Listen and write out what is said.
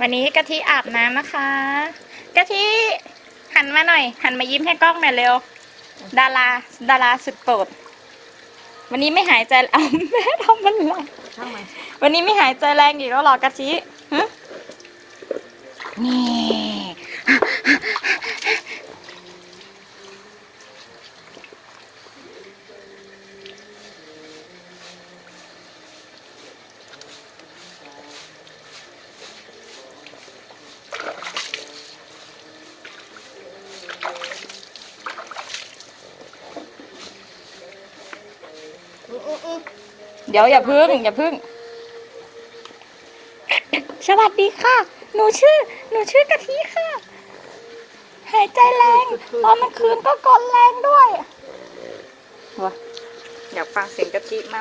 วันนี้กะทิอาบน้ำนะคะกะทิหันมาหน่อย หันมายิ้มให้กล้องหน่อยเร็ว ดาราดาราสุดโปรดวันนี้ไม่หายใจเอาแม่ทำมันไรช่างมันวันนี้ไม่หายใจแรงอีกแล้วเหรอกะทิฮะนี่ เดี๋ยวอย่าพึ่ง อย่าพึ่ง สวัสดีค่ะ หนูชื่อ หนูชื่อกะทิค่ะ หายใจแรงตอนมันคืนก็กดแรงด้วยวะอยากฟังเสียงกะทิไหม